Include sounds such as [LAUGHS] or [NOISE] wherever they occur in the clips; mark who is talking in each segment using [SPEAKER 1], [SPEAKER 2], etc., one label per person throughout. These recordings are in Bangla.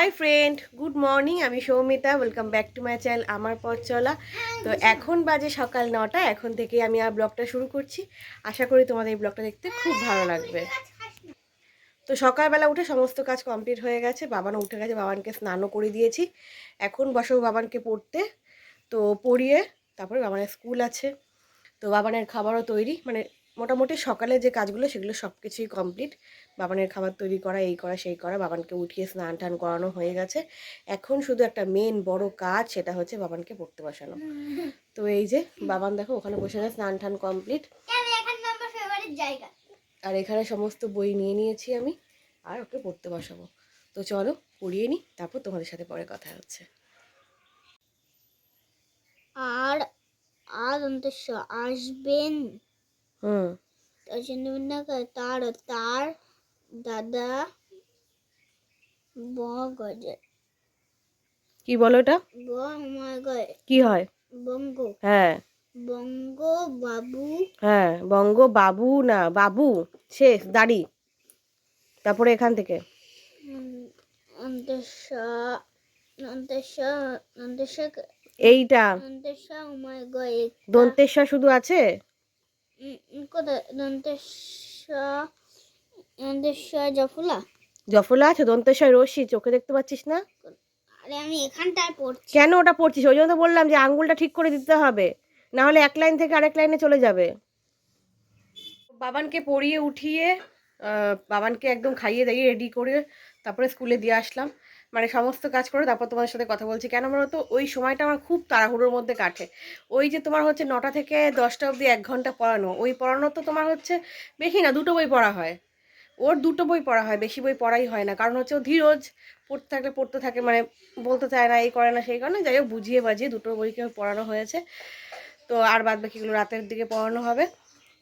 [SPEAKER 1] হাই ফ্রেন্ড, গুড মর্নিং, আমি Soumita, welcome back to my channel আমার পথ চলা। তো এখন বাজে সকাল নটা, এখন থেকে আমি আর ব্লগটা শুরু করছি। আশা করি তোমাদের এই ব্লগটা দেখতে খুব ভালো লাগবে। তো সকালবেলা উঠে সমস্ত কাজ কমপ্লিট হয়ে গেছে, বাবানও উঠে গেছে, বাবানকে স্নানও করে দিয়েছি। এখন বসবো বাবানকে পড়তে, তো পড়িয়ে তারপরে বাবানের স্কুল আছে। তো বাবানের খাবারও তৈরি মানে মোটামুটি সকালে যে কাজগুলো সেগুলো সব কিছুই কমপ্লিট বাবানের খাবার তৈরি করা এই করা সেই করা বাবানকে উঠিয়ে স্নান টান করানো হয়ে গেছে। এখন শুধু একটা মেন বড় কাজ সেটা হচ্ছে বাবানকে পড়তে বসানো। [LAUGHS] তো এই যে বাবান দেখো ওখানে বসে গেছে স্নান টান কমপ্লিট আর এখানে সমস্ত বই নিয়ে নিয়েছি আমি আর ওকে পড়তে বসাবো। তো চলো পড়িয়ে নিই তারপর তোমাদের সাথে পরে কথা হচ্ছে।
[SPEAKER 2] আর আর অন্তত আসবেন। তার তার তার দাদা বগজে
[SPEAKER 1] কি বলো এটা?
[SPEAKER 2] বঙ্গয়
[SPEAKER 1] কি হয়?
[SPEAKER 2] বঙ্গ।
[SPEAKER 1] হ্যাঁ।
[SPEAKER 2] বঙ্গ বাবু।
[SPEAKER 1] হ্যাঁ বঙ্গ বাবু না বাবু শেষ দাড়ি। তারপরে এখান থেকে। এইটা। দন্তেশ্বর শুধু আছে?
[SPEAKER 2] জফুলা
[SPEAKER 1] জফলা আছে দন্তেশ্বর রশ্মি চোখে দেখতে পাচ্ছিস না?
[SPEAKER 2] আরে আমি এখানটায় পড়ছি।
[SPEAKER 1] কেন ওটা পড়ছিস? ওই জন্য তো বললাম যে আঙ্গুলটা ঠিক করে দিতে হবে। না হলে এক লাইন থেকে আরেক লাইনে চলে যাবে। বাবানকে পড়িয়ে উঠিয়ে বাবানকে একদম খাইয়ে দাইয়ে রেডি করে তারপরে স্কুলে দিয়ে আসলাম। মানে সমস্ত কাজ করে তারপর তোমাদের সাথে কথা বলছি। কেন বলো তো? ওই সময়টা আমার খুব তাড়াহুড়োর মধ্যে কাটে। ওই যে তোমার হচ্ছে নটা থেকে দশটা অবধি এক ঘণ্টা পড়ানো, ওই পড়ানো তো তোমার হচ্ছে বেশি না, দুটো বই পড়া হয়। ওর দুটো বই পড়া হয়, বেশি বই পড়াই হয় না। কারণ হচ্ছে ও ধীরজ, পড়তে থাকলে পড়তে থাকে মানে বলতে চায় না, এই করে না, সেই কারণে যাই হোক, বুঝিয়ে বাজিয়ে দুটো বইকে পড়ানো হয়েছে। তো আর বাদ বাকিগুলো রাতের দিকে পড়ানো হবে।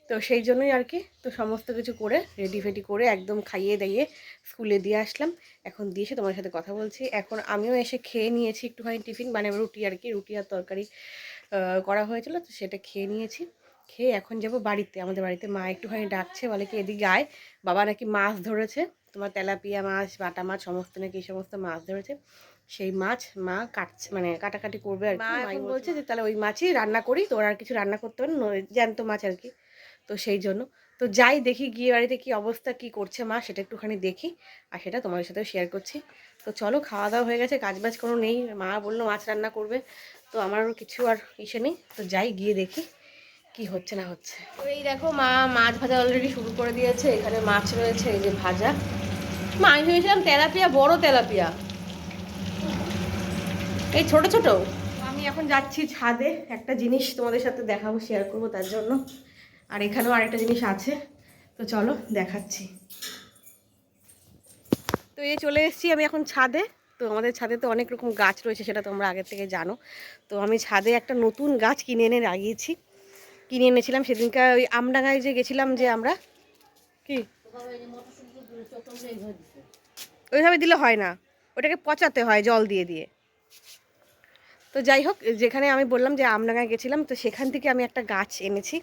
[SPEAKER 1] তো সেই জন্যই আর কি তো সমস্ত কিছু করে রেডি ফেডি করে একদম খাইয়ে দাইয়ে স্কুলে দিয়ে আসলাম। এখন দিয়েছে তোমার সাথে কথা বলছি। এখন আমিও এসে খেয়ে নিয়েছি একটুখানি টিফিন মানে রুটি আর কি রুটি আর তরকারি করা হয়েছিল তো সেটা খেয়ে নিয়েছি। খেয়ে এখন যাব বাড়িতে। আমাদের বাড়িতে মা একটুখানি ডাকছে বলে কি এদিকে আয় বাবা নাকি মাছ ধরেছে। তোমার তেলাপিয়া মাছ বাটা মাছ সমস্ত নাকি এই সমস্ত মাছ ধরেছে। সেই মাছ মা কাটছে মানে কাটাকাটি করবে আর মা বলছে যে তাহলে ওই মাছই রান্না করি তোর আর কিছু রান্না করতে হবে না জ্যান্ত মাছ আর কি। তো সেই জন্য। তো যাই দেখি গিয়ে বাড়িতে কি অবস্থা কি করছে মা সেটা একটুখানি দেখি আর সেটা তোমাদের সাথেও শেয়ার করছি। তো চলো খাওয়া দাওয়া হয়ে গেছে কাজ বাজ কোনো নেই। মা বলল মাছ রান্না করবে তো আমারও কিছু আর ইসে নেই। তো যাই গিয়ে দেখি কি হচ্ছে না হচ্ছে। তো এই দেখো মা মাছ ভাজা অলরেডি শুরু করে দিয়েছে। এখানে মাছ রয়েছে এই যে ভাজা। মা আমি ভেবেছিলাম তেলাপিয়া বড় তেলাপিয়া। এই ছোট ছোট? আমি এখন যাচ্ছি ছাদে একটা জিনিস তোমাদের সাথে দেখাবো শেয়ার করব তার জন্য। আর এখানেও আরেকটা জিনিস আছে। তো চলো দেখাচ্ছি। তো এই চলে এসেছি আমি এখন ছাদে। তো আমাদের ছাদে তো অনেক রকম গাছ রয়েছে, সেটা তোমরা আগের থেকে জানো। তো আমি ছাদে একটা নতুন গাছ কিনে এনে লাগিয়েছি। কিনে এনেছিলাম সেদিনকার ওই আমডাঙ্গায় যে গেছিলাম যে আমরা। কি? ওইভাবে দিলে হয় না। ওটাকে পচাতে হয় জল দিয়ে দিয়ে। তো যাই হোক, যেখানে আমি বললাম যে আমডাঙ্গায় গেছিলাম, তো সেখান থেকে আমি একটা গাছ এনেছি।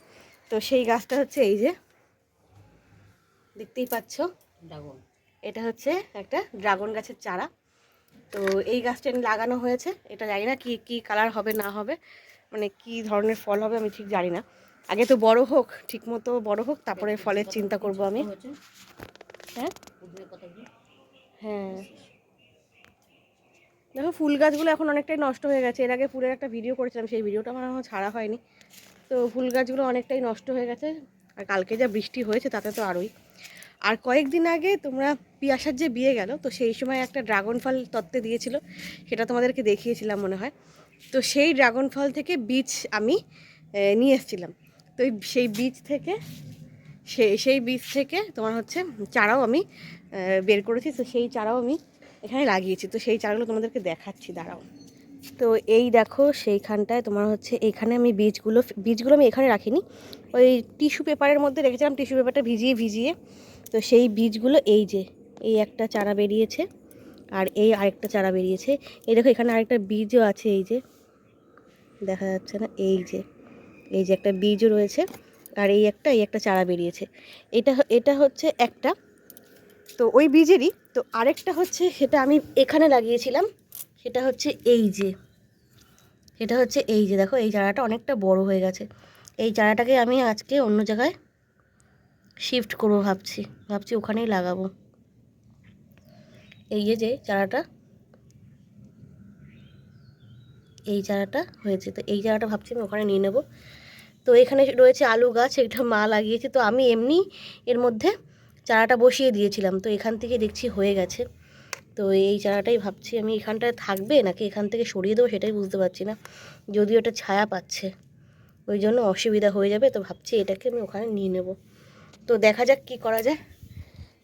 [SPEAKER 1] তো সেই গাছটা হচ্ছে এই যে। দেখতেই পাচ্ছ। ড্রাগন। এটা হচ্ছে একটা ড্রাগন গাছের চারা। তো এই গাছটা লাগানো হয়েছে। এটা জানি না কি কি কালার হবে না হবে। মানে কি ধরনের ফল হবে আমি ঠিক জানি না। আগে তো বড় হোক ঠিক মতো বড় হোক তারপরে ফলের চিন্তা করব আমি। হ্যাঁ? হ্যাঁ। দেখো ফুল গাছগুলো এখন অনেকটাই নষ্ট হয়ে গেছে। এর আগে ফুলের একটা ভিডিও করেছিলাম সেই ভিডিওটা আমার এখনও ছাড়া হয়নি। তো ফুল গাছগুলো অনেকটাই নষ্ট হয়ে গেছে, আর কালকে যা বৃষ্টি হয়েছে তাতে তো আরোই। আর কয়েকদিন আগে তোমরা পিয়াসার যে বিয়ে গেল, তো সেই সময় একটা ড্রাগন ফল তত্ত্বে দিয়েছিল, সেটা তোমাদেরকে দেখিয়েছিলাম মনে হয়। তো সেই ড্রাগন ফল থেকে বীজ আমি নিয়ে এসেছিলাম। তো সেই বীজ থেকে সেই সেই বীজ থেকে তোমার হচ্ছে চারাও আমি বের করেছি। তো সেই চারাও আমি এখানে লাগিয়েছি। তো সেই চারাগুলো তোমাদেরকে দেখাচ্ছি, দাঁড়াও। তো এই দেখো সেইখানটায় তোমার হচ্ছে এখানে আমি বীজগুলো বীজগুলো আমি এখানে রাখিনি। ওই টিস্যু পেপারের মধ্যে রেখেছিলাম, টিস্যু পেপারটা ভিজিয়ে ভিজিয়ে। তো সেই বীজগুলো এই যে, এই একটা চারা বেরিয়েছে আর এই আরেকটা চারা বেরিয়েছে। এই দেখো এখানে আরেকটা বীজও আছে, এই যে। দেখা যাচ্ছে না, এই যে এই যে একটা বীজও রয়েছে আর এই একটা এই একটা চারা বেরিয়েছে। এটা এটা হচ্ছে একটা, তো ওই বীজেরই, তো আরেকটা হচ্ছে সেটা আমি এখানে লাগিয়েছিলাম। সেটা হচ্ছে এই যে। সেটা হচ্ছে এই যে, দেখো এই চারাটা অনেকটা বড় হয়ে গেছে। এই চারাটাকে আমি আজকে অন্য জায়গায় শিফট করব ভাবছি। ভাবছি ওখানেই লাগাবো। এই যে চারাটা, এই চারাটা হয়েছে। তো এই চারাটা ভাবছি আমি ওখানে নিয়ে নেব। তো এখানে রয়েছে আলু গাছ, এটা মা লাগিয়েছে। তো আমি এমনি এর মধ্যে চারাটা বসিয়ে দিয়েছিলাম। তো এখান থেকে দেখছি হয়ে গেছে। তো এই চারাটাই ভাবছি আমি, এখানটায় থাকবে নাকি এখান থেকে সরিয়ে দেবো সেটাই বুঝতে পারছি না। যদিও এটা ছায়া পাচ্ছে, ওই জন্য অসুবিধা হয়ে যাবে, তো ভাবছি এটাকে আমি ওখানে নিয়ে নেব। তো দেখা যাক কি করা যায়।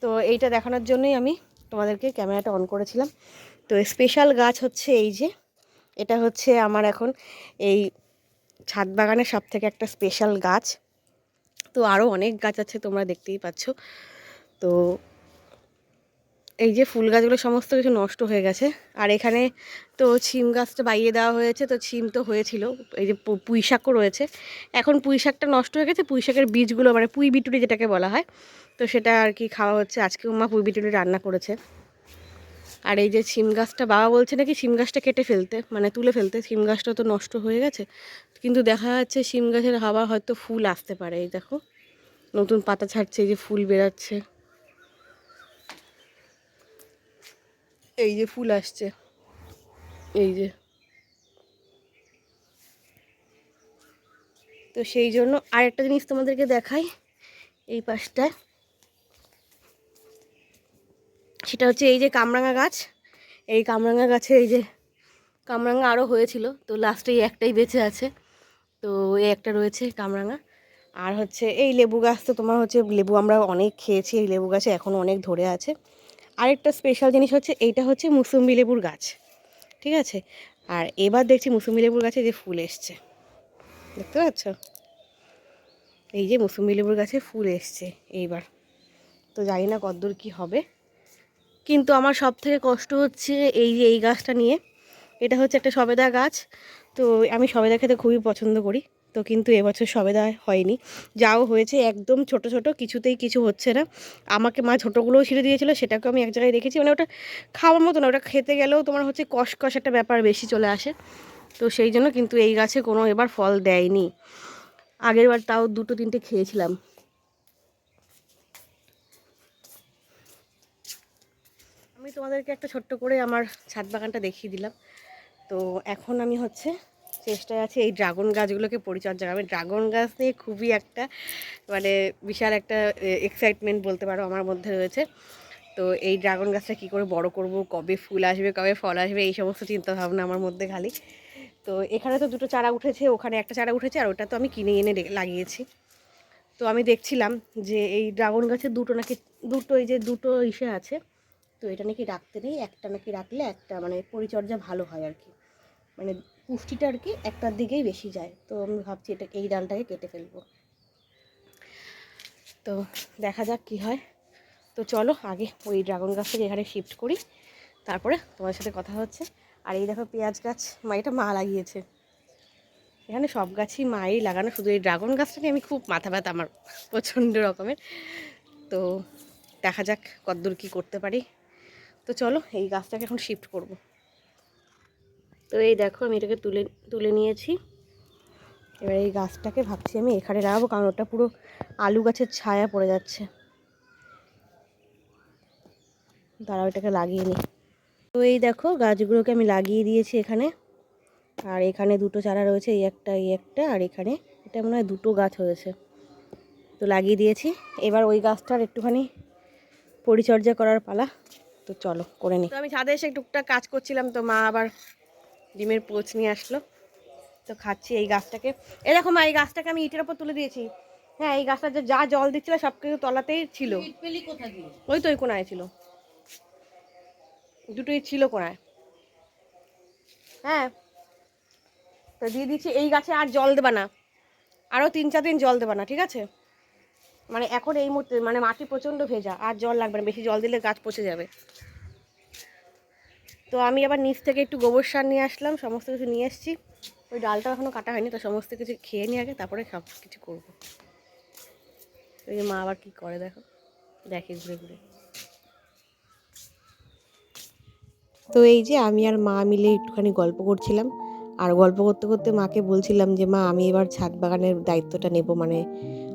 [SPEAKER 1] তো এইটা দেখানোর জন্যই আমি তোমাদেরকে ক্যামেরাটা অন করেছিলাম। তো স্পেশাল গাছ হচ্ছে এই যে, এটা হচ্ছে আমার এখন এই ছাদ বাগানের সব থেকে একটা স্পেশাল গাছ। তো আরও অনেক গাছ আছে তোমরা দেখতেই পাচ্ছ। তো এই যে ফুল গাছগুলো সমস্ত কিছু নষ্ট হয়ে গেছে। আর এখানে তো ছিম গাছটা বাইয়ে দেওয়া হয়েছে, তো ছিম তো হয়েছিল। এই যে পুঁই শাকও রয়েছে। এখন পুঁই শাকটা নষ্ট হয়ে গেছে, পুঁই শাকের বীজগুলো মানে পুঁই বিটুরি যেটাকে বলা হয়, তো সেটা আর কি খাওয়া হচ্ছে। আজকেও মা পুঁই বিটুরি রান্না করেছে। আর এই যে সিম গাছটা বাবা বলছে নাকি সিম গাছটা কেটে ফেলতে মানে তুলে ফেলতে সিম গাছটা তো নষ্ট হয়ে গেছে। কিন্তু দেখা যাচ্ছে সিম গাছের হাওয়া হয়তো ফুল আসতে পারে, এই দেখো। নতুন পাতা ছাড়ছে, এই যে ফুল বেরাচ্ছে। এই যে ফুল আসছে। এই যে। তো সেই জন্য আর একটা জিনিস তোমাদেরকে দেখাই এই পাশটায়। সেটা হচ্ছে এই যে কামরাঙা গাছ। এই কামরাঙা গাছে এই যে কামরাঙা আরও হয়েছিল। তো লাস্টে এই একটাই বেঁচে আছে। তো এই একটা রয়েছে কামরাঙা। আর হচ্ছে এই লেবু গাছ তো তোমার হচ্ছে লেবু আমরা অনেক খেয়েছি। এই লেবু গাছে এখনও অনেক ধরে আছে। আরেকটা স্পেশাল জিনিস হচ্ছে, এইটা হচ্ছে মুসুম্বি লেবুর গাছ। ঠিক আছে? আর এবার দেখছি মুসুম্বি লেবুর গাছে যে ফুল এসছে। দেখতে পাচ্ছ? এই যে মুসুম্বি লেবুর গাছে ফুল এসছে এইবার। তো জানি না কতদূর কী হবে। কিন্তু আমার সব থেকে কষ্ট হচ্ছে এই যে এই গাছটা নিয়ে। এটা হচ্ছে একটা সবেদা গাছ। তো আমি সবেদা খেতে খুবই পছন্দ করি। তো কিন্তু এবছর সবেদা হয়নি। যাও হয়েছে একদম ছোট ছোট, কিছুতেই কিছু হচ্ছে না। আমাকে মা ছোটোগুলোও ছিঁড়ে দিয়েছিল, সেটাকেও আমি এক জায়গায় রেখেছি। মানে ওটা খাওয়ার মতো না, ওটা খেতে গেলেও তোমার হচ্ছে কষকষ একটা ব্যাপার বেশি চলে আসে। তো সেই জন্য কিন্তু এই গাছে কোনো এবার ফল দেয়নি। আগের বার তাও দুটো, তিনটে খেয়েছিলাম। আমি তোমাদেরকে একটা ছোট্ট করে আমার ছাদ বাগানটা দেখিয়ে দিলাম। তো এখন আমি হচ্ছে চেষ্টায় আছে এই ড্রাগন গাছগুলোকে পরিচর্যা। আমি ড্রাগন গাছ নিয়ে খুবই একটা মানে বিশাল একটা এক্সাইটমেন্ট বলতে পারো আমার মধ্যে রয়েছে। তো এই ড্রাগন গাছটা কী করে বড় করব, কবে ফুল আসবে, কবে ফল আসবে, এই সমস্ত চিন্তা ভাবনা আমার মধ্যে খালি। তো এখানে তো দুটো চারা উঠেছে, ওখানে একটা চারা উঠেছে, আর ওটা তো আমি কিনে এনে লাগিয়েছি। তো আমি দেখছিলাম যে এই ড্রাগন গাছের দুটো নাকি, দুটো এই যে দুটো ইসে আছে, তো এটা নাকি রাখতে নেই, একটা নাকি রাখলে একটা মানে পরিচর্যা ভালো হয় আর কি। মানে পুষ্টিটা আর কি একটার দিকেই বেশি যায়। তো আমি ভাবছি এটা এই ডালটাকে কেটে ফেলব। তো দেখা যাক কি হয়। তো চলো আগে ওই ড্রাগন গাছটাকে এখানে শিফট করি। তারপরে তোমার সাথে কথা হচ্ছে। আর এই দেখো পেঁয়াজ গাছ, মা, এটা মা লাগিয়েছে। এখানে সব গাছই মাই লাগানো, শুধু এই ড্রাগন গাছটাকে আমি খুব মাথা ব্যথা আমার প্রচণ্ড রকমের। তো দেখা যাক কতদূর কী করতে পারি। তো চলো এই গাছটাকে এখন শিফট করব। তো এই দেখো আমি এটাকে তুলে তুলে নিয়েছি। এবার এই গাছটাকে ভাবছি আমি এখানে রাখব কারণ ওটা পুরো আলু গাছের ছায়া পড়ে যাচ্ছে। দাঁড়াও, এটাকে লাগিয়ে নিই। তো এই দেখো, গাছগুলোকে আমি লাগিয়ে দিয়েছি এখানে। আর এখানে দুটো চারা রয়েছে, এই একটা এই একটা, আর এখানে এটা মনে হয় দুটো গাছ হয়েছে। তো লাগিয়ে দিয়েছি। এবার ওই গাছটার একটুখানি পরিচর্যা করার পালা। তো চলো, করে নিই। তো আমি ছাদে এসে টুকটাক কাজ করছিলাম, তো মা আবার ডিমের পোচ নিয়ে আসলো। তো খাচ্ছি এই গাছটাকে। এই দেখো মা এই গাছটাকে আমি ইটের ওপর তুলে দিয়েছি। হ্যাঁ এই গাছটা যে যা জল দিচ্ছিল সব কিছু তলাতেই ছিল। ওই তো ওই কোনায় ছিল। দুটোই ছিল কোনায়। হ্যাঁ তো দিয়ে দিচ্ছি এই গাছে আর জল দেবা না। আরও তিন চার দিন জল দেবা না ঠিক আছে? মানে এখন এই মুহূর্তে মানে মাটি প্রচণ্ড ভেজা আর জল লাগবে না। বেশি জল দিলে গাছ পচে যাবে। তো আমি আবার নিচ থেকে একটু গোবর সার নিয়ে আসলাম, সমস্ত কিছু নিয়ে এসেছি। ওই ডালটা এখনও কাটা হয়নি, তো সমস্ত কিছু খেয়ে নিয়ে আগে তারপরে সব কিছু করব। ওই যে মা আবার কী করে দেখো? দেখে ঘুরে ঘুরে। তো এই যে আমি আর মা মিলে একটুখানি গল্প করছিলাম। আর গল্প করতে করতে মাকে বলছিলাম যে, মা, আমি এবার ছাদ বাগানের দায়িত্বটা নেব। মানে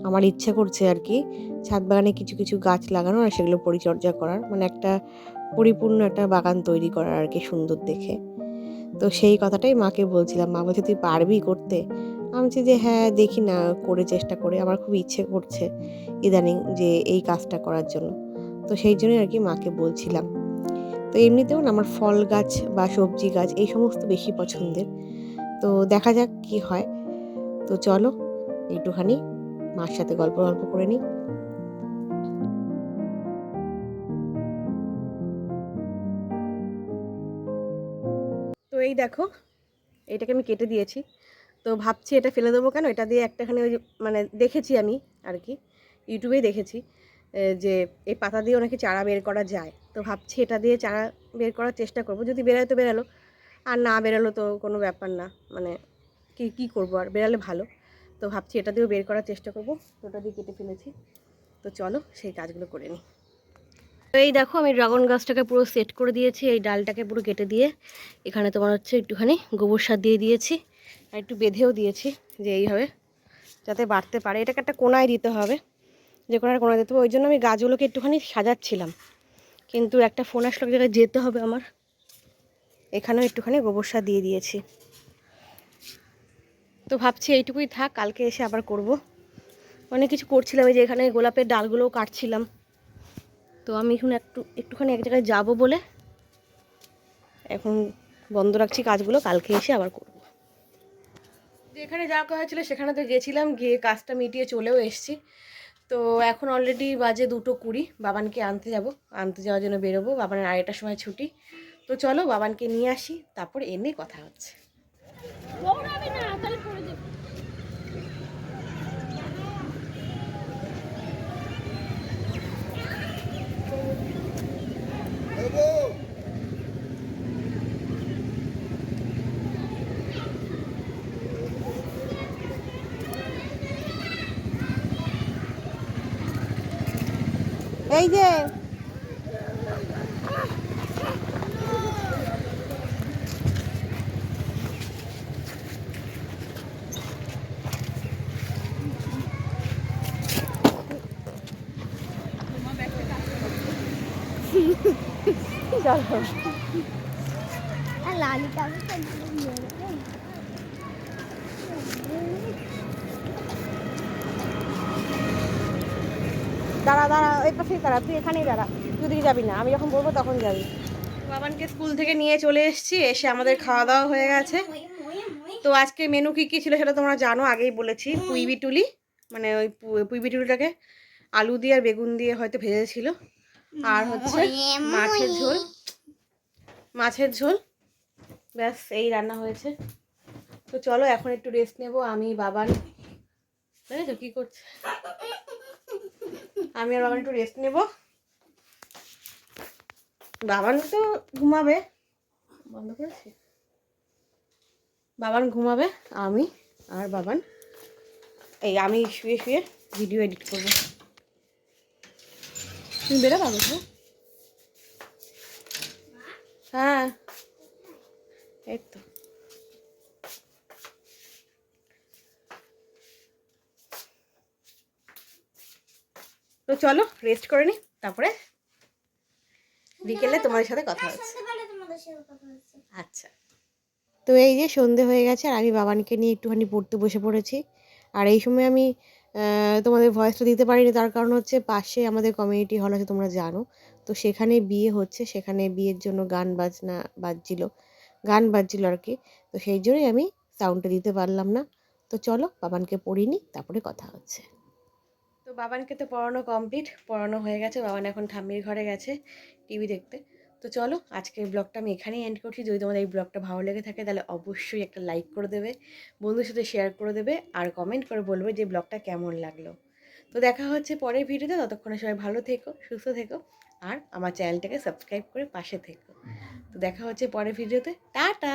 [SPEAKER 1] আমার ইচ্ছা করছে আর কি, ছাদ বাগানে কিছু কিছু গাছ লাগানো আর সেগুলো পরিচর্যা করার। মানে একটা পরিপূর্ণ একটা বাগান তৈরি করার আর কি সুন্দর দেখে। তো সেই কথাটাই মাকে বলছিলাম। মা বলছে, তুই পারবি করতে? আমি বলছি যে হ্যাঁ দেখি না, করে চেষ্টা করে। আমার খুব ইচ্ছে করছে ইদানিং যে এই কাজটা করার জন্য। তো সেই জন্যই আর কি মাকে বলছিলাম। তো এমনিতেও না, আমার ফল গাছ বা সবজি গাছ এই সমস্ত বেশি পছন্দের। তো দেখা যাক কি হয়। তো চলো, একটুখানি মার সাথে গল্প গল্প করে নিই। এই দেখো, এটাকে আমি কেটে দিয়েছি। তো ভাবছি এটা ফেলে দেবো কেন? এটা দিয়ে একটাখানি ওই মানে দেখেছি আমি আর কি, ইউটিউবেই দেখেছি যে এই পাতা দিয়ে নাকি চারা বের করা যায়। তো ভাবছি এটা দিয়ে চারা বের করার চেষ্টা করব। যদি বেরোয় তো বেরালো আর না বেরালো তো কোনো ব্যাপার না মানে কি, কী করব আর? বেরালে ভালো। তো ভাবছি এটা দিয়েও বের করার চেষ্টা করব। ওটা দিয়ে কেটে ফেলেছি। তো চলো সেই কাজগুলো করে নিই। এই দেখো, আমি ড্রাগন গাছটাকে পুরো সেট করে দিয়েছি, এই ডালটাকে পুরো কেটে দিয়ে। এখানে তোমার হচ্ছে একটুখানি গোবর সার দিয়ে দিয়েছি, আর একটু বেঁধেও দিয়েছি, যে এইভাবে, যাতে বাড়তে পারে। এটাকে একটা কোনায় দিতে হবে, যে কোনায় কোনায় দিতে হবে। ওই জন্য আমি গাছগুলোকে একটুখানি সাজাচ্ছিলাম। কিন্তু একটা ফোন আসলো জায়গায় যেতে হবে আমার। এখানেও একটুখানি গোবর সার দিয়ে দিয়েছি। তো ভাবছি এইটুকুই থাক, কালকে এসে আবার করব। অনেক কিছু করছিলাম, এই যে এখানে গোলাপের ডালগুলোও কাটছিলাম। তো আমি এখন একটু একটুখানি এক জায়গায় যাব বলে এখন বন্ধ রাখছি কাজগুলো কালকে এসে আবার করব। যেখানে যা কথা হয়েছিল সেখানে তো গেছিলাম গিয়ে কাজটা মিটিয়ে চলেও এসেছি। তো এখন অলরেডি বাজে দুটো কুড়ি বাবানকে আনতে যাব। আনতে যাওয়ার জন্য বেরোবো বাবানের আড়াইটার সময় ছুটি। তো চলো বাবানকে নিয়ে আসি তারপর এনে কথা হচ্ছে। এই যে চলো দাঁড়া দাঁড়া ওই পাশেই দাঁড়া তুই এখানেই দাঁড়া। তুই দিকে যাবি না আমি যখন বলব তখন যাবি। বাবানকে স্কুল থেকে নিয়ে চলে এসেছি এসে আমাদের খাওয়া দাওয়া হয়ে গেছে। তো আজকে মেনু কী কী ছিল সেটা তোমরা জানো আগেই বলেছি পুঁই বিটুলি মানে ওই পু- পুঁই বিটুলিটাকে আলু দিয়ে আর বেগুন দিয়ে হয়তো ভেজেছিল। আর হচ্ছে মাছের ঝোল। মাছের ঝোল। ব্যাস, এই রান্না হয়েছে। তো চলো, এখন একটু রেস্ট নেব। আমি, বাবান দেখেছ কী করছে? আমি আর বাবান একটু রেস্ট নেব। বাবান তো ঘুমাবে। বন্ধ করেছি? বাবান ঘুমাবে, আমি আর বাবান। এই, আমি শুয়ে শুয়ে ভিডিও এডিট করব। তুমি বেরো পাবো হ্যাঁ। এই তো। চলো রেস্ট করে নি, তারপরে বিকেলে তোমাদের সাথে কথা হচ্ছে। আচ্ছা। তো এই যে সন্ধে হয়ে গেছে, আর আমি বাবানকে নিয়ে একটুখানি পড়তে বসে পড়েছি। আর এই সময় আমি তোমাদের ভয়েসটা দিতে পারিনি। তার কারণ হচ্ছে পাশে আমাদের কমিউনিটি হল আছে, তোমরা জানো। তো সেখানে বিয়ে হচ্ছে, সেখানে বিয়ের জন্য গান বাজনা বাজছিল, গান বাজছিল আর কি। তো সেই জন্যই আমি সাউন্ডটা দিতে পারলাম না। তো চলো, বাবানকে পড়িনি তারপরে কথা হচ্ছে। তো বাবানকে তো পড়ানো কমপ্লিট পড়ানো হয়ে গেছে। বাবান এখন ঠাম্মির ঘরে গেছে টিভি দেখতে। তো চলো, আজকের ব্লগটা আমি এখানেই এন্ড করছি। যদি তোমাদের এই ব্লগটা ভালো লেগে থাকে, তাহলে অবশ্যই একটা লাইক করে দেবে বন্ধুর সাথে শেয়ার করে দেবে, আর কমেন্ট করে বলবে যে ব্লগটা কেমন লাগল। তো দেখা হচ্ছে পরের ভিডিওতে ততক্ষণে সবাই ভালো থেকো, সুস্থ থেকো, আর আমার চ্যানেলটাকে সাবস্ক্রাইব করে পাশে থেকো। তো দেখা হচ্ছে পরের ভিডিওতে টাটা!